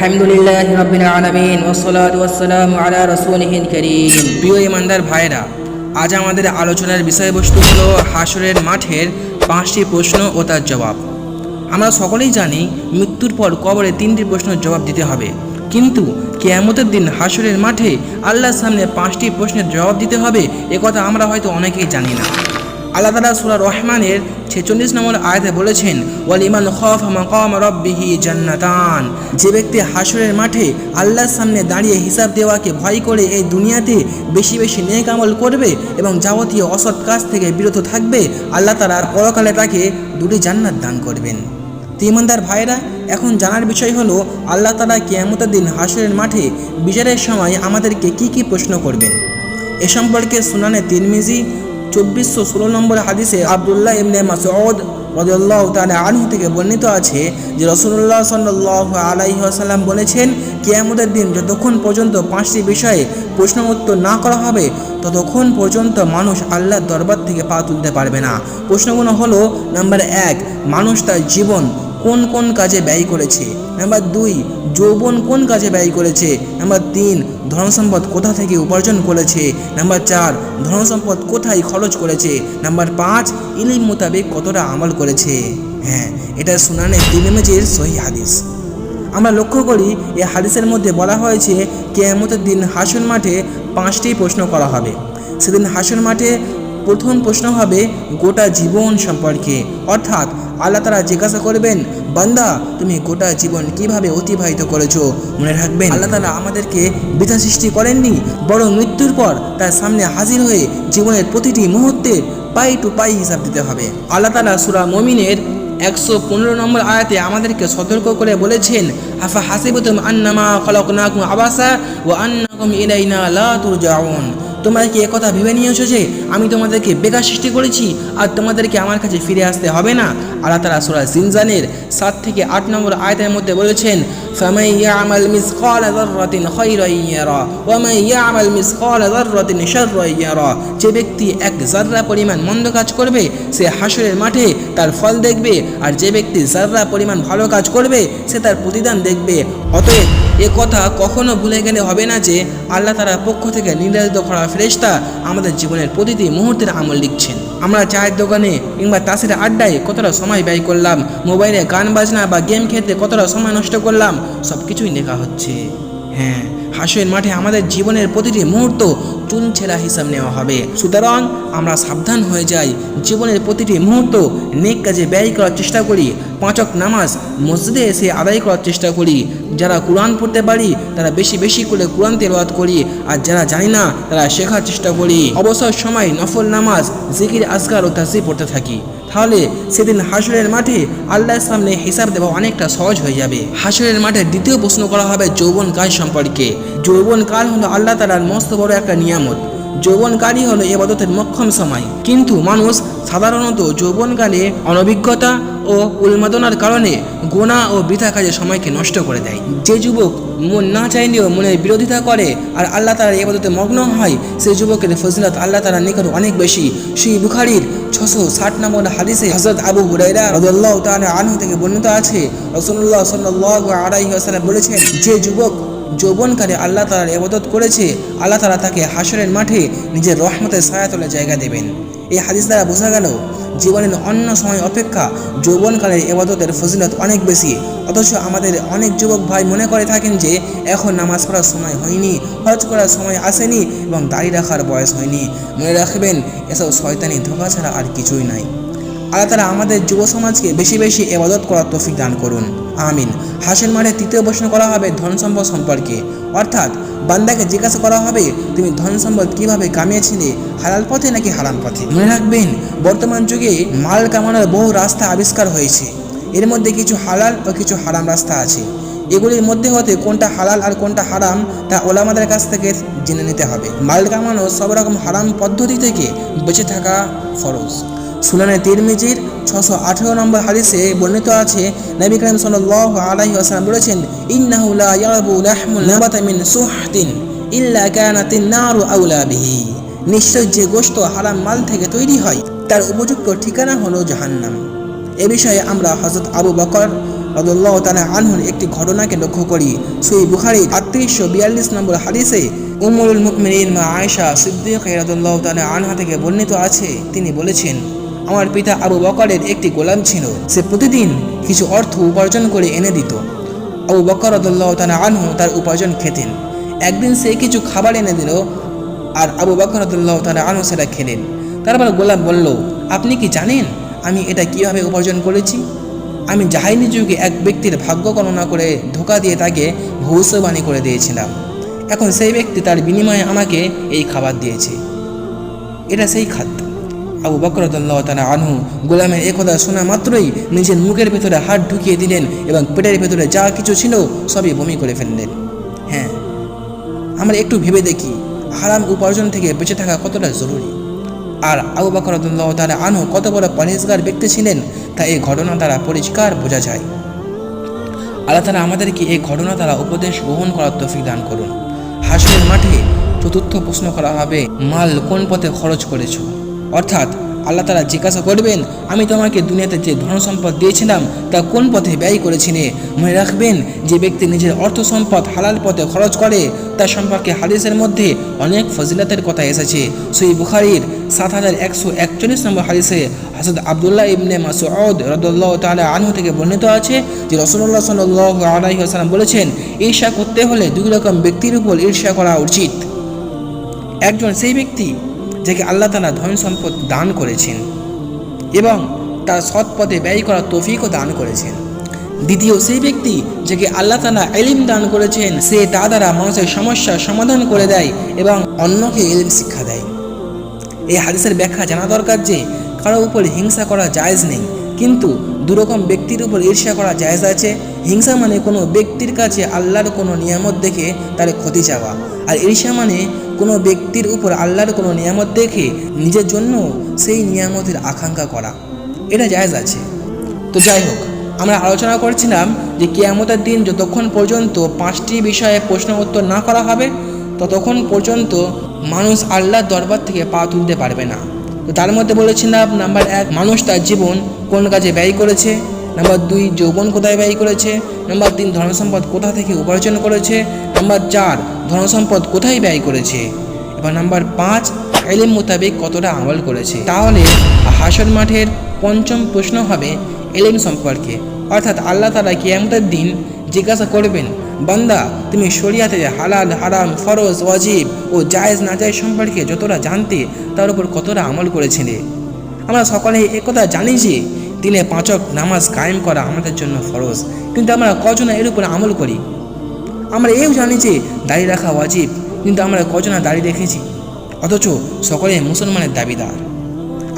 আলহামদুলিল্লাহ রবিন আলমিন ওসলাতাম আলা ইমানদার ভাইরা আজ আমাদের আলোচনার বিষয়বস্তু হলো হাসরের মাঠের পাঁচটি প্রশ্ন ও তার জবাব। আমরা সকলেই জানি মৃত্যুর পর কবরে তিনটি প্রশ্নের জবাব দিতে হবে। কিন্তু কেয়ামতের দিন হাসরের মাঠে আল্লাহর সামনে পাঁচটি প্রশ্নের জবাব দিতে হবে একথা আমরা হয়তো অনেকেই জানি না। আল্লাহ তালা সুরা রহমানের ছেচল্লিশ নম্বর আয়াতে বলেছেন ওয়াল ইমান খফ মাকাম রব্বিহি জান্নাতান। যে ব্যক্তি হাসরের মাঠে আল্লাহর সামনে দাঁড়িয়ে হিসাব দেওয়াকে ভয় করে এই দুনিয়াতে বেশি বেশি নেক আমল করবে এবং যাবতীয় অসৎ কাজ থেকে বিরত থাকবে, আল্লাহ তালা আর পরকালে তাকে দুটি জান্নাত দান করবেন। তো ইমানদার ভাইরা এখন জানার বিষয় হলো, আল্লাহ তালা কিয়ামতের হাসরের মাঠে বিচারের সময় আমাদেরকে কি কি প্রশ্ন করবেন? এ সম্পর্কে সুনানে তিরমিজি চব্বিশশো ষোলো নম্বর হাদিসে আবদুল্লাহ ইবনে মাসউদ রাদিয়াল্লাহু তাআলা আনহু থেকে বর্ণিত আছে যে রসুল্লাহ সাল্লাল্লাহু আলাইহি ওয়াসাল্লাম বলেছেন, কিয়ামতের দিন যতক্ষণ পর্যন্ত পাঁচটি বিষয়ে প্রশ্ন উত্তর না করা হবে, ততক্ষণ পর্যন্ত মানুষ আল্লাহর দরবার থেকে পা তুলতে পারবে না। প্রশ্নগুলো হলো, নাম্বার এক, মানুষ তার জীবন কোন কোন কাজে ব্যয় করেছে? নাম্বার দুই, যৌবন কোন কাজে ব্যয় করেছে? নাম্বার তিন, ধনসম্পদ কোথা থেকে উপার্জন করেছে? নাম্বার চার, ধনসম্পদ কোথায় খরচ করেছে? নাম্বার পাঁচ, ইলিম মোতাবেক কতটা আমল করেছে? হ্যাঁ এটা শুনানে তিরমিজির সহি হাদিস। আমরা লক্ষ্য করি এই হাদিসের মধ্যে বলা হয়েছে, কেয়ামতের দিন হাসন মাঠে পাঁচটি প্রশ্ন করা হবে। সেদিন হাসন মাঠে প্রথম প্রশ্ন হবে, গোটা জীবন সম্পর্কে। অর্থাৎ আল্লাহ তারা জিজ্ঞাসা করবেন বান্দা তুমি গোটা জীবন কীভাবে অতিবাহিত করেছ? মনে রাখবেন আল্লাহ তালা আমাদেরকে বৃথা সৃষ্টি করেননি বরং মৃত্যুর পর তার সামনে হাজির হয়ে জীবনের প্রতিটি মুহূর্তে পাই টু পাই হিসাব দিতে হবে। আল্লাহ তালা সুরা মমিনের একশো পনেরো নম্বর আয়াতে আমাদেরকে সতর্ক করে বলেছেন আফা হাসিবতুম আন্নামা খলকনাকুম আবাসা ও আন্নাকুম ইলাইনা লা তুরজাউন। তোমরা কি একথা ভেবে নিয়েছো যে আমি তোমাদেরকে বেকার সৃষ্টি করেছি আর তোমাদেরকে আমার কাছে ফিরে আসতে হবে না আল্লাহ তালা সুরা জিনজানের সাত থেকে আট নম্বর আয়তের মধ্যে বলেছেন فمن يعمل مثقال ذرة خيرا يرى ومن يعمل مثقال ذرة شرا يرى যে ব্যক্তি এক জাররা পরিমাণ মন্দ কাজ করবে সে হাসরের মাঠে তার ফল দেখবে আর যে ব্যক্তি জাররা পরিমাণ ভালো কাজ করবে সে তার প্রতিদান দেখবে অতএব এ কথা কখনো ভুলে গেলে হবে না যে আল্লাহ তারা পক্ষ থেকে নির্ধারিত করা ফেরেশতা আমাদের জীবনের প্রতিটি মুহূর্তের আমল লিখছেন। আমরা চায়ের দোকানে কিংবা তাসের আড্ডায় কতটা সময় ব্যয় করলাম, মোবাইলে গান বাজনা বা গেম খেলতে কতটা সময় নষ্ট করলাম সব কিছুই লেখা হচ্ছে। হ্যাঁ হাসের মাঠে আমাদের জীবনের প্রতিটি মুহূর্ত চুন ছেঁড়া হিসাব নেওয়া হবে। সুতরাং আমরা সাবধান হয়ে যাই। জীবনের প্রতিটি মুহূর্ত নেক কাজে ব্যয় করার চেষ্টা করি। পাঁচক নামাজ মসজিদে এসে আদায় করার চেষ্টা করি। যারা কোরআন পড়তে পারি, তারা বেশি বেশি করে কোরআন তেলাওয়াত করি। আর যারা জানি না, তারা শেখার চেষ্টা করি। অবসর সময় নফল নামাজ, জিকির, আজকার ও তাসি পড়তে থাকি। তাহলে সেদিন হাসরের মাঠে আল্লাহর সামনে হিসাব দেওয়া অনেকটা সহজ হয়ে যাবে। হাসরের মাঠে দ্বিতীয় প্রশ্ন করা হবে যৌবন কাল সম্পর্কে। যৌবন কাল হলো আল্লাহ তালার মস্ত বড় একটা নিয়ামত। যৌবনকালই হলো এবাদতের মক্ষম সময়। কিন্তু মানুষ সাধারণত যৌবনকালে অনভিজ্ঞতা ও উন্মাদনার কারণে গোনা ও বৃথা কাজে সময়কে নষ্ট করে দেয়। যে যুবক মন না চাইলেও মনের বিরোধিতা করে আর আল্লাহ তালার এবাদতে মগ্ন হয়, সেই যুবকের ফজিলত আল্লাহ তালার নিকট অনেক বেশি। সেই বুখারির ছশো ষাট নম্বর হাদিসে হজরত আবু হুরাইরা রাদিয়াল্লাহু তাআলা আনহু থেকে বর্ণিত আছে, রাসূলুল্লাহ সাল্লাল্লাহু আলাইহি ওয়াসাল্লাম বলেছেন, যে যুবক যৌবনকালে আল্লাহ তালার এবাদত করেছে, আল্লাহ তালা তাকে হাসরের মাঠে নিজের রহমতের ছায়াতলে জায়গা দেবেন। এই হাদিস দ্বারা বোঝা গেল, জীবনের অন্য সময় অপেক্ষা যৌবনকালের এবাদতের ফজিলত অনেক বেশি। অথচ আমাদের অনেক যুবক ভাই মনে করে থাকেন যে, এখন নামাজ পড়ার সময় হয়নি, হজ করার সময় আসেনি এবং দাড়ি রাখার বয়স হয়নি। মনে রাখবেন, এসব শয়তানি ধোকা ছাড়া আর কিছুই নাই। আল্লাহ তালা আমাদের যুব সমাজকে বেশি বেশি এবাদত করার তৌফিক দান করুন। আমিন। হাসের মাঠে তৃতীয় প্রশ্ন করা হবে ধন সম্পদ সম্পর্কে। অর্থাৎ বান্দাকে জিজ্ঞাসা করা হবে, তুমি ধন সম্পদ কীভাবে কামিয়েছিলে? হালাল পথে নাকি হারাম পথে? মনে রাখবেন, বর্তমান যুগে মাল কামানোর বহু রাস্তা আবিষ্কার হয়েছে। এর মধ্যে কিছু হালাল ও কিছু হারাম রাস্তা আছে। এগুলির মধ্যে হতে কোনটা হালাল আর কোনটা হারাম, তা ওলামাদের কাছ থেকে জেনে নিতে হবে। মাল কামানো সব রকম হারাম পদ্ধতি থেকে বেঁচে থাকা ফরজ। সুনানে তিরমিজির ছশো আঠেরো নম্বর হাদিসে বর্ণিত আছে, নবী করিম সাল্লাল্লাহু আলাইহি ওয়াসাল্লাম বলেছেন, ইন্নাহু লা ইয়ারবু লাহমুল নাবাতা মিন সুহতিন ইল্লা কানাতিন নারু আউলা নিশ্চয় যে গোশত হারাম মাল থেকে তৈরি হয়, তার উপযুক্ত ঠিকানা হলো জাহান্নাম। এ বিষয়ে আমরা হজরত আবু বকর রদুল্লাহ তালা আনহুর একটি ঘটনাকে লক্ষ্য করি। সুই বুখারি আটত্রিশশো বিয়াল্লিশ নম্বর হাদিসে উমরুল মুকমিন মা আয়েশা সিদ্দিক রদুল্লাহ তালা আনহা থেকে বর্ণিত আছে, তিনি বলেছেন আমার পিতা আবু বকরের একটি গোলাম ছিল। সে প্রতিদিন কিছু অর্থ উপার্জন করে এনে দিত। আবু বকর রদুল্লাহ তালা আনহু তার উপার্জন খেতেন। একদিন সে কিছু খাবার এনে দিল আর আবু বকর রদুল্লাহ তালা আনহু সেটা খেলেন। তারপর গোলাম বলল, আপনি কি জানেন আমি এটা কীভাবে উপার্জন করেছি? আমি জাহাইনি যুগে এক ব্যক্তির ভাগ্য গণনা করে ধোকা দিয়ে তাকে ভবিষ্যবাণী করে দিয়েছিলাম। এখন সেই ব্যক্তি তার বিনিময়ে আমাকে এই খাবার দিয়েছে। এটা সেই খাদ্য। আবু বকরদুল্লাহ তালা আনহু গোলামের একথা শোনা মাত্রই নিজের মুখের ভেতরে হাত ঢুকিয়ে দিলেন এবং পেটের ভেতরে যা কিছু ছিল সবই বমি করে ফেললেন। হ্যাঁ আমরা একটু ভেবে দেখি হারাম উপার্জন থেকে বেঁচে থাকা কতটা জরুরি। আর আবু বকরদুল্লাহ তালা আনহু কত বড় পরেজগার ব্যক্তি ছিলেন তা এই ঘটনা দ্বারা পরিষ্কার বোঝা যায়। আল্লাহ তালা আমাদেরকে এই ঘটনা দ্বারা উপদেশ গ্রহণ করার তৌফিক দান করুন। হাসরের মাঠে চতুর্থ প্রশ্ন করা হবে, মাল কোন পথে খরচ করেছ? অর্থাৎ আল্লাহ তালা জিজ্ঞাসা করবেন, আমি তোমাকে দুনিয়াতে যে ধন সম্পদ দিয়েছিলাম, তা কোন পথে ব্যয় করেছিলে মনে রাখবেন, যে ব্যক্তি নিজের অর্থ সম্পদ হালাল পথে খরচ করে, তার সম্পর্কে হাদিসের মধ্যে অনেক ফজিলতের কথা এসেছে। সেই বুখারির সাত হাজার একশো একচল্লিশ নম্বর হাদিসে হাসদ আবদুল্লাহ ইবনে মাসুদ রদুল্লাহ তালা আনহু থেকে বর্ণিত আছে যে রসুল্লাহ সাল্লাহ আলাইসাল্লাম বলেছেন, ঈর্ষা করতে হলে দুই রকম ব্যক্তির উপর ঈর্ষা করা উচিত। একজন সেই ব্যক্তি যাকে আল্লাহ তালা ধন সম্পদ দান করেছেন এবং তার সৎ পথে ব্যয় করার তৌফিকও দান করেছেন। দ্বিতীয়, সেই ব্যক্তি যাকে আল্লাহ তালা এলিম দান করেছেন, সে তা দ্বারা মানুষের সমস্যার সমাধান করে দেয় এবং অন্যকে এলিম শিক্ষা দেয়। এই হাদিসের ব্যাখ্যা জানা দরকার যে, কারও উপর হিংসা করা জায়জ নেই, কিন্তু দুরকম ব্যক্তির উপর ঈর্ষা করা জায়জ আছে। হিংসা মানে কোনো ব্যক্তির কাছে আল্লাহর কোনো নিয়ামত দেখে তার ক্ষতি চাওয়া, আর ঈর্ষা মানে কোনো ব্যক্তির উপর আল্লাহর কোনো নিয়ামত দেখে নিজের জন্য সেই নিয়ামতের আকাঙ্ক্ষা করা। এটা জায়জ আছে। তো যাই হোক, আমরা আলোচনা করছিলাম যে কেয়ামতের দিন যতক্ষণ পর্যন্ত পাঁচটি বিষয়ে প্রশ্ন উত্তর না করা হবে, ততক্ষণ পর্যন্ত মানুষ আল্লাহর দরবার থেকে পা তুলতে পারবে না। তো তার মধ্যে বলেছিলাম, নাম্বার এক, মানুষ তার জীবন কোন কাজে ব্যয় করেছে? নাম্বার দুই, যৌবন কোথায় ব্যয় করেছে? নাম্বার তিন, ধনসম্পদ কোথা থেকে উপার্জন করেছে? নাম্বার চার, ধনসম্পদ কোথায় ব্যয় করেছে? এবার নাম্বার পাঁচ, এলিম মোতাবেক কতটা আমল করেছে? তাহলে হাসর মাঠের পঞ্চম প্রশ্ন হবে এলিম সম্পর্কে। অর্থাৎ আল্লাহ তালা কিয়ামতের দিন জিজ্ঞাসা করবেন, বান্দা, তুমি শরিয়াতে হালাল, হারাম, ফরজ, ওয়াজিব ও জায়েজ, নাজায়েজ সম্পর্কে যতটা জানতে, তার উপর কতটা আমল করেছিলে? আমরা সকলে একথা জানি যে দিনে পাঁচক নামাজ কায়েম করা আমাদের জন্য ফরজ। কিন্তু আমরা কজনা এর উপরে আমল করি? আমরা এও জানি যে দাড়ি রাখা ওয়াজিব, কিন্তু আমরা কজনা দাড়ি রেখেছি? অথচ সকলে মুসলমানের দাবিদার।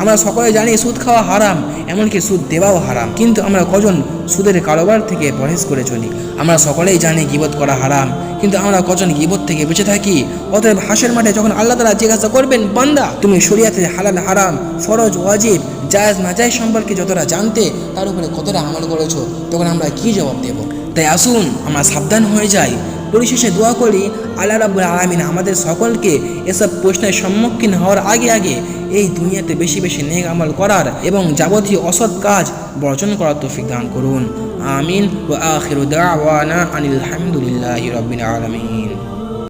আমরা সকলে জানি সুদ খাওয়া হারাম, এমনকি সুদ দেওয়াও হারাম। কিন্তু আমরা কজন সুদের কারোবার থেকে পরহেজ করে চলি? আমরা সকলেই জানি গিবত করা হারাম, কিন্তু আমরা কজন গিবত থেকে বেঁচে থাকি? অতএব হাসের মাঠে যখন আল্লাহ তালা জিজ্ঞাসা করবেন, বান্দা, তুমি শরিয়াতে হালাল, হারাম, ফরজ, ওয়াজিব, জায়েজ, নাজায়েজ সম্পর্কে যতটা জানতে, তার উপরে কতটা আমল করেছ, তখন আমরা কি জবাব দেব? তাই আসুন, আমরা সাবধান হয়ে যাই। পরিশেষে দোয়া করি, আল্লাহ রাবুল আলমিন আমাদের সকলকে এসব প্রশ্নের সম্মুখীন হওয়ার আগে আগে এই দুনিয়াতে বেশি বেশি নেক আমল করার এবং যাবতীয় অসৎ কাজ বর্জন করার তৌফিক দান করুন। আমিন। ও আখির আনিল হামদুলিল্লাহি রবিন আলামিন।